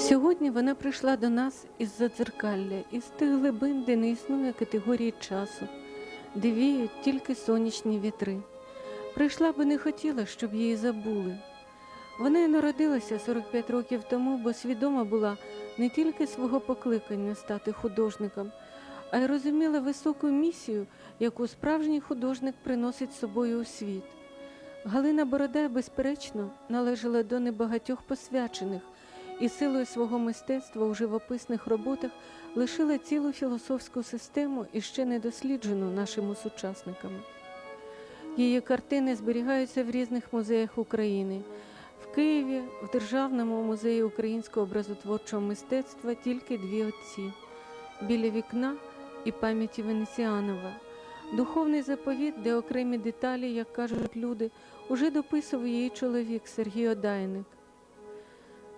Сьогодні вона прийшла до нас із задзеркалля, із тих глибин, де не існує категорії часу, де віють тільки сонячні вітри. Прийшла, бо не хотіла, щоб її забули. Вона й народилася 45 років тому, бо свідома була не тільки свого покликання стати художником, а й розуміла високу місію, яку справжній художник приносить з собою у світ. Галина Бородай, безперечно, належала до небагатьох посвячених і силою свого мистецтва у живописних роботах лишила цілу філософську систему і ще не досліджену нашими сучасниками. Її картини зберігаються в різних музеях України. В Києві, в Державному музеї українського образотворчого мистецтва тільки дві отці біля вікна і пам'яті Венеціанова. Духовний заповіт, де окремі деталі, як кажуть люди, уже дописував її чоловік Сергій Одайник.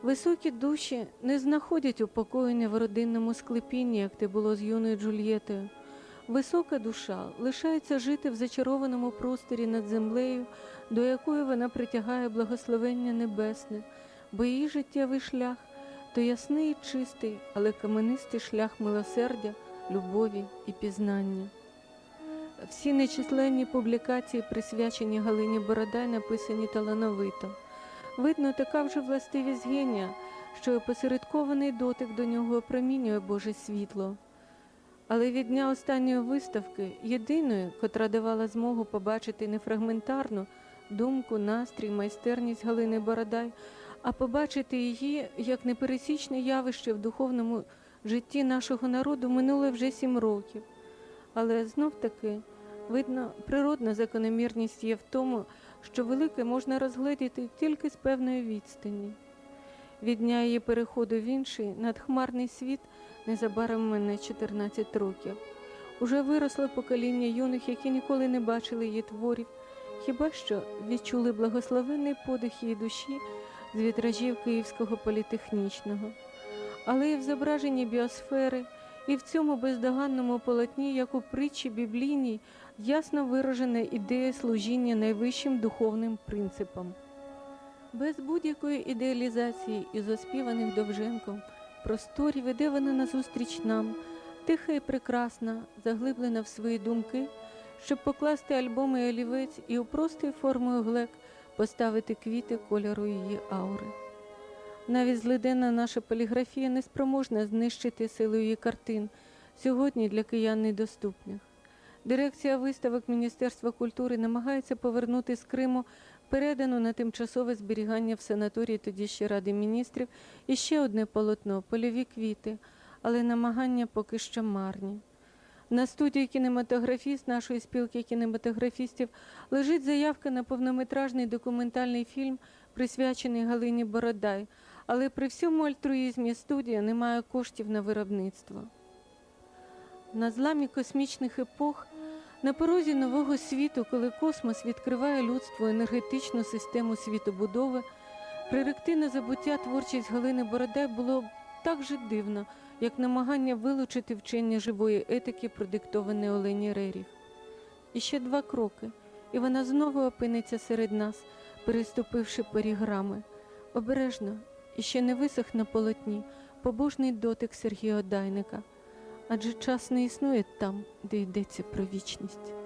Високі душі не знаходять упокоєння в родинному склепінні, як те було з юною Джульєтою. Висока душа лишається жити в зачарованому просторі над землею, до якої вона притягає благословення небесне, бо її життєвий шлях то ясний і чистий, але каменистий шлях милосердя, любові і пізнання. Всі нечисленні публікації, присвячені Галині Бородай, написані талановито. Видно, така вже властивість генія, що опосередкований дотик до нього опромінює Боже світло. Але від дня останньої виставки, єдиної, котра давала змогу побачити не фрагментарну думку, настрій, майстерність Галини Бородай, а побачити її як непересічне явище в духовному житті нашого народу минуло вже сім років. Але знов таки, видно, природна закономірність є в тому, що велике можна розгледіти тільки з певної відстані. Від дня її переходу в інший надхмарний світ незабаром мене 14 років. Уже виросло покоління юних, які ніколи не бачили її творів, хіба що відчули благословенний подих її душі з вітражів Київського політехнічного. Але і в зображенні біосфери, і в цьому бездоганному полотні, як у притчі біблійній, ясно виражена ідея служіння найвищим духовним принципам. Без будь-якої ідеалізації і заспіваних Довженком просторі веде вона назустріч нам, тиха і прекрасна, заглиблена в свої думки, щоб покласти альбоми олівець і у простою формою глек поставити квіти кольору її аури. Навіть злиденна наша поліграфія не спроможна знищити силу її картин, сьогодні для киян недоступних. Дирекція виставок Міністерства культури намагається повернути з Криму передану на тимчасове зберігання в санаторії тоді ще Ради міністрів і ще одне полотно польові квіти, але намагання поки що марні. На студії кінематографіст нашої спілки кінематографістів лежить заявка на повнометражний документальний фільм, присвячений Галині Бородай, але при всьому альтруїзмі студія не має коштів на виробництво. На зламі космічних епох, на порозі нового світу, коли космос відкриває людству енергетичну систему світобудови, приректи на забуття творчість Галини Бородай було б так же дивно, як намагання вилучити вчення живої етики, продиктоване Олені Реріх. І ще два кроки, і вона знову опиниться серед нас, переступивши поріграми. Обережно і ще не висох на полотні побожний дотик Сергія Одайника, адже час не існує там, де йдеться про вічність.